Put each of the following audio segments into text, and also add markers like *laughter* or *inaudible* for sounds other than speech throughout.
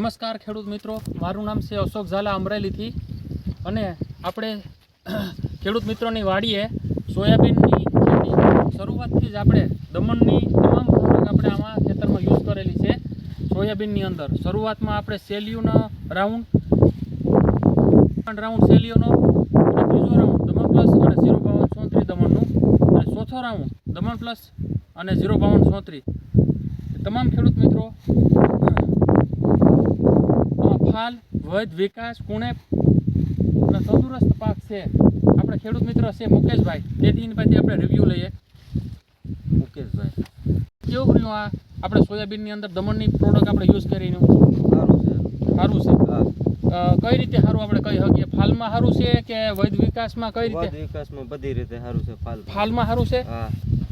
નમસ્કાર ખેડૂત મિત્રો, મારું નામ છે અશોક ઝાલા અમરેલીથી અને આપણે *clears throat* ખેડૂત મિત્રોની વાડીએ સોયાબીનની ખેતી. શરૂઆતથી જ આપણે દમણની તમામ પ્રોડક્ટ આપણે આમાં ખેતરમાં યુઝ કરેલી છે સોયાબીનની અંદર. શરૂઆતમાં આપણે સેલ્યુનો રાઉન્ડ રાઉન્ડ સેલ્યુનો અને ત્રીજો રાઉન્ડ દમણ પ્લસ અને ઝીરો બાવન સોત્રી દમણનું. અને ચોથો રાઉન્ડ દમણ પ્લસ અને ઝીરો બાવન સોત્રી તમામ ખેડૂત મિત્રો વધ વિકાસ કુણે તંદુરસ્ત પાક છે. આપણે ખેડૂત મિત્ર છે મુકેશભાઈ. તેથી એની પાસેથી આપણે રિવ્યૂ લઈએ. મુકેશભાઈ કેવું રહ્યું આ આપણે સોયાબીનની અંદર દમણની પ્રોડક્ટ આપણે યુઝ કરીને? સારું છે. સારું છે. કઈ રીતે સારું આપણે કહી શકીએ? ફાલમાં સારું છે કે વૈદ વિકાસમાં કઈ રીતે? વિકાસમાં બધી રીતે સારું છે ફાલ. ફાલમાં સારું છે?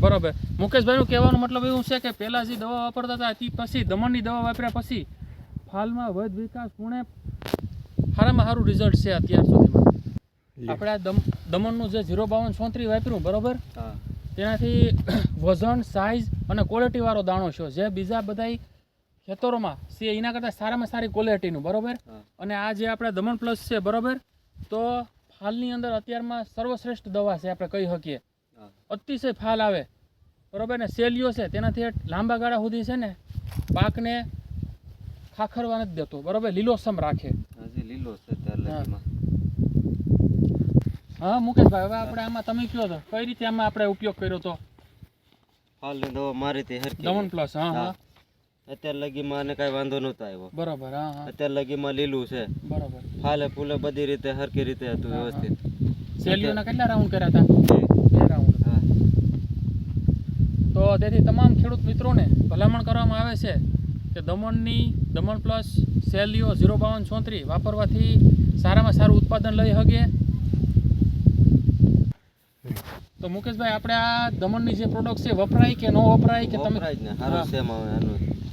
બરોબર. મુકેશભાઈનું કહેવાનો મતલબ એવું છે કે પહેલાં જે દવા વાપરતા હતા તે પછી દમણની દવા વાપર્યા પછી ફાલમાં વૈદ વિકાસ પુણે સારામાં સારું રિઝલ્ટ છે અત્યાર સુધીમાં. આપણે આ દમ દમણનું જે ઝીરો બાવન ચોત્રીસ વાપર્યું બરોબર? તેનાથી *clears throat* વજન સાઇઝ અને ક્વોલિટીવાળો દાણો છે. જે બીજા બધા ખેતરોમાં છે એના કરતાં સારામાં સારી ક્વોલિટીનું બરોબર? અને આ જે આપણે દમણ પ્લસ છે બરોબર? તો ફાલની અંદર અત્યારમાં સર્વશ્રેષ્ઠ દવા છે આપણે કહી શકીએ. અતિશય ફાલ આવે. બરોબર? ને સેલિયો છે તેનાથી લાંબા ગાળા સુધી છે ને પાકને ખાખરવા નથી દેતો બરોબર? લીલોસમ રાખે. હજી લીલો છે ત્યાર લગીમાં હા મુકેશભાઈ હવે આપણે આમાં તમે કયો છો? કઈ રીતે આમાં આપણે ઉપયોગ કર્યો તો? ફાલની દવા મારી હતી હરકી દમન પ્લસ હા હા. અત્યારે લગીમાં આને કાંઈ વાંધો નહોતો આવ્યો. બરાબર હા હા. અત્યારે લગીમાં લીલું છે. બરાબર. ફાલે ફૂલે બધી રીતે હરકી રીતે હતું. વ્યવસ્થિત. સેલ્યુના કેટલા રાઉન્ડ કર્યા હતા. બે. રાઉન્ડ હા. તો તેથી તમામ ખેડૂત મિત્રોને ભલામણ કરવામાં આવે છે. કે દમણની દમણ પ્લસ સેલિયો ઝીરો બાવન ચોત્રીસ વાપરવાથી સારામાં સારું ઉત્પાદન લઈ શકીએ તો મુકેશભાઈ આપણે આ દમણની જે પ્રોડક્ટ છે વપરાય કે ન વપરાય કે તમે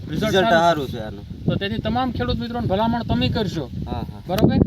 રિઝલ્ટ સારું. છે આનું. તો તેથી તમામ ખેડૂત મિત્રોને ભલામણ તમે કરશો બરોબર?